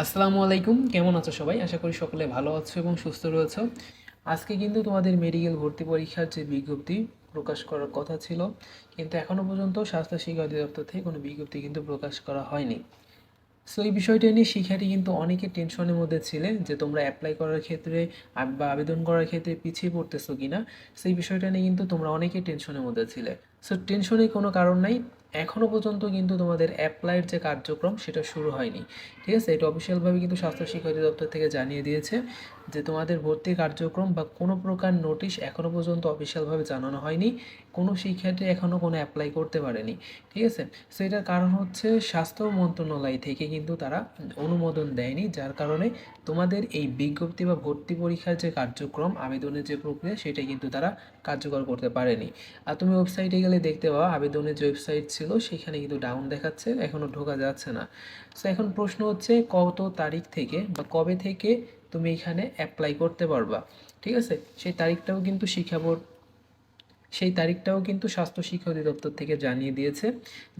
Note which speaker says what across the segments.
Speaker 1: আসসালামু আলাইকুম, কেমন আছো সবাই? আশা করি সকলে ভালো আছো এবং সুস্থ রয়েছো। আজকে কিন্তু তোমাদের মেডিকেল ভর্তি পরীক্ষার যে বিজ্ঞপ্তি প্রকাশ করার কথা ছিল, কিন্তু এখনও পর্যন্ত স্বাস্থ্য শিক্ষা অধিদপ্তর থেকে কোনো বিজ্ঞপ্তি কিন্তু প্রকাশ করা হয়নি। সো এই বিষয়টা নিয়ে শিক্ষার্থী কিন্তু অনেকে টেনশনের মধ্যে ছিলেন যে তোমরা অ্যাপ্লাই করার ক্ষেত্রে বা আবেদন করার ক্ষেত্রে পিছিয়ে পড়তেছো কিনা, সেই বিষয়টা নিয়ে কিন্তু তোমরা অনেকে টেনশনের মধ্যে ছিলে। সো টেনশনের কোনো কারণ নাই। এখনও পর্যন্ত কিন্তু তোমাদের অ্যাপ্লাইয়ের যে কার্যক্রম সেটা শুরু হয়নি। ঠিক আছে? এটা অফিসিয়ালভাবে কিন্তু স্বাস্থ্য শিক্ষা অধিদপ্তর থেকে জানিয়ে দিয়েছে যে তোমাদের ভর্তি কার্যক্রম বা কোনো প্রকার নোটিশ এখনও পর্যন্ত অফিসিয়ালভাবে জানানো হয়নি। কোনো শিক্ষার্থী এখনও কোনো অ্যাপ্লাই করতে পারেনি। ঠিক আছে? সো এটার কারণ হচ্ছে স্বাস্থ্য মন্ত্রণালয় থেকে কিন্তু তারা অনুমোদন দেয়নি। যার কারণে তোমাদের এই বিজ্ঞপ্তি বা ভর্তি পরীক্ষার যে কার্যক্রম, আবেদনের যে প্রক্রিয়া সেটা কিন্তু তারা কার্যকর করতে পারেনি। আর তুমি ওয়েবসাইটে গেলে দেখতে পাও আবেদনের যে ওয়েবসাইট ছিল, সেখানে কিন্তু ডাউন দেখাচ্ছে এখনও ঢোকা যাচ্ছে না। সো এখন প্রশ্ন হচ্ছে কত তারিখ থেকে বা কবে থেকে তুমি এখানে অ্যাপ্লাই করতে পারবা? ঠিক আছে? সেই তারিখটাও কিন্তু শিক্ষা বোর্ড সেই তারিখটাও কিন্তু স্বাস্থ্য শিক্ষা অধিদপ্তর থেকে জানিয়ে দিয়েছে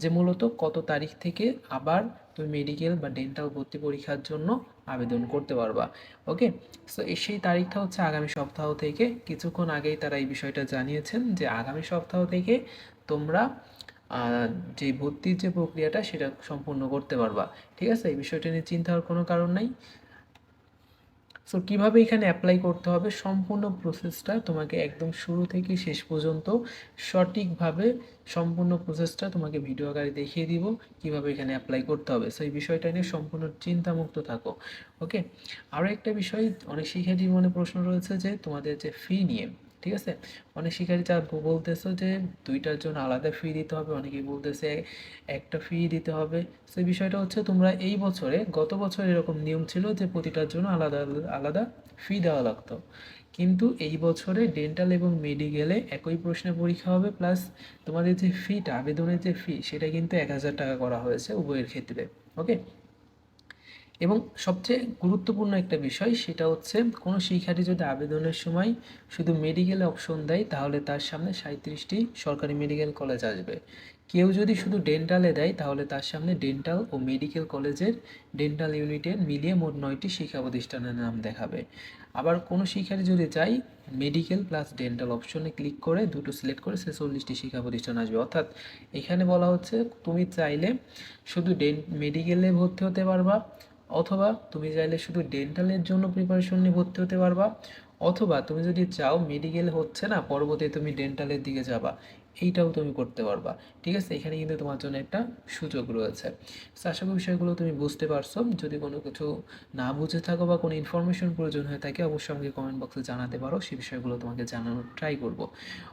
Speaker 1: যে মূলত কত তারিখ থেকে আবার তুমি মেডিকেল বা ডেন্টাল ভর্তি পরীক্ষার জন্য আবেদন করতে পারবা। ওকে সো সেই তারিখটা হচ্ছে আগামী সপ্তাহ থেকে। কিছুক্ষণ আগেই তারা এই বিষয়টা জানিয়েছেন যে আগামী সপ্তাহ থেকে তোমরা যে ভর্তির যে প্রক্রিয়াটা সেটা সম্পূর্ণ করতে পারবা। ঠিক আছে? এই বিষয়টা নিয়ে চিন্তা হওয়ার কোনো কারণ নাই। সো কীভাবে এখানে অ্যাপ্লাই করতে হবে? সম্পূর্ণ প্রসেসটা তোমাকে একদম শুরু থেকে শেষ পর্যন্ত সঠিকভাবে সম্পূর্ণ প্রসেসটা তোমাকে ভিডিও আকারে দেখিয়ে দিব, কীভাবে এখানে অ্যাপ্লাই করতে হবে। সো এই বিষয়টা নিয়ে সম্পূর্ণ চিন্তামুক্ত থাকো। ওকে আরও একটা বিষয়, অনেক শিক্ষার্থীর মনে প্রশ্ন রয়েছে যে তোমাদের যে ফি নিয়ে ঠিক আছে? অনেক শিক্ষার্থী যা বলতেছো যে দুইটার জন্য আলাদা ফি দিতে হবে। অনেকেই বলতেছে একটা ফি দিতে হবে। সেই বিষয়টা হচ্ছে তোমরা এই বছরে, গত বছর এরকম নিয়ম ছিল যে প্রতিটার জন্য আলাদা আলাদা ফি দেওয়া লাগতো। কিন্তু এই বছরে ডেন্টাল এবং মেডিকেলে একই প্রশ্নের পরীক্ষা হবে প্লাস তোমাদের যে ফিটা আবেদনের যে ফি সেটা কিন্তু এক হাজার টাকা করা হয়েছে উভয়ের ক্ষেত্রে ওকে এবং সবচেয়ে গুরুত্বপূর্ণ একটা বিষয় সেটা হচ্ছে কোনো শিক্ষার্থী যদি আবেদনের সময় শুধু মেডিকেলে অপশন দেয়, তাহলে তার সামনে সাঁত্রিশটি সরকারি মেডিকেল কলেজ আসবে। কেউ যদি শুধু ডেন্টালে দেয়, তাহলে তার সামনে ডেন্টাল ও মেডিকেল কলেজের ডেন্টাল ইউনিটের মিলিয়ে মোট নয়টি শিক্ষা প্রতিষ্ঠানের নাম দেখাবে। আবার কোনো শিক্ষার্থী যদি চাই মেডিকেল প্লাস ডেন্টাল অপশনে ক্লিক করে, দুটো সিলেক্ট করে ছেচল্লিশটি শিক্ষা প্রতিষ্ঠান আসবে। অর্থাৎ এখানে বলা হচ্ছে, তুমি চাইলে শুধু ডেন মেডিকেলে ভর্তি হতে পারবা অথবা তুমি চাইলে শুধু ডেন্টালের জন্য প্রিপারেশন নিয়ে ভর্তি হতে পারবা, অথবা তুমি যদি চাও মেডিকেল হচ্ছে না পরবর্তী তুমি ডেন্টালের দিকে যাবা। এইটাও তুমি করতে পারবা। ঠিক আছে? এখানে কিন্তু তোমার জন্য একটা সুযোগ রয়েছে। আশা করি বিষয়গুলো তুমি বুঝতে পারছ। যদি কোনো কিছু না বুঝে থাকো বা কোনো ইনফরমেশন প্রয়োজন হয়ে থাকে, অবশ্যই আমাকে কমেন্ট বক্সে জানাতে পারো। সেই বিষয়গুলো তোমাকে জানানোর ট্রাই করব।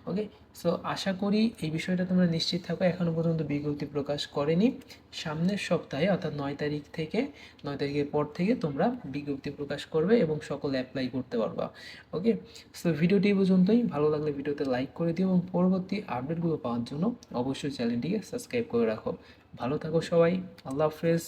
Speaker 1: ওকে সো আশা করি এই বিষয়টা তোমরা নিশ্চিত থাকো। এখনও পর্যন্ত বিজ্ঞপ্তি প্রকাশ করেনি। সামনের সপ্তাহে, অর্থাৎ নয় তারিখ থেকে, নয় তারিখের পর থেকে তোমরা বিজ্ঞপ্তি প্রকাশ করবে এবং সকলে অ্যাপ্লাই করতে পারবা। ওকে সো ভিডিওটি পর্যন্তই। ভালো লাগলে ভিডিওতে লাইক করে দিও এবং পরবর্তী আপডেটগুলো পাওয়ার জন্য অবশ্যই চ্যানেলটিকে সাবস্ক্রাইব করে রাখো। ভালো থাকো সবাই আল্লাহ হাফেজ।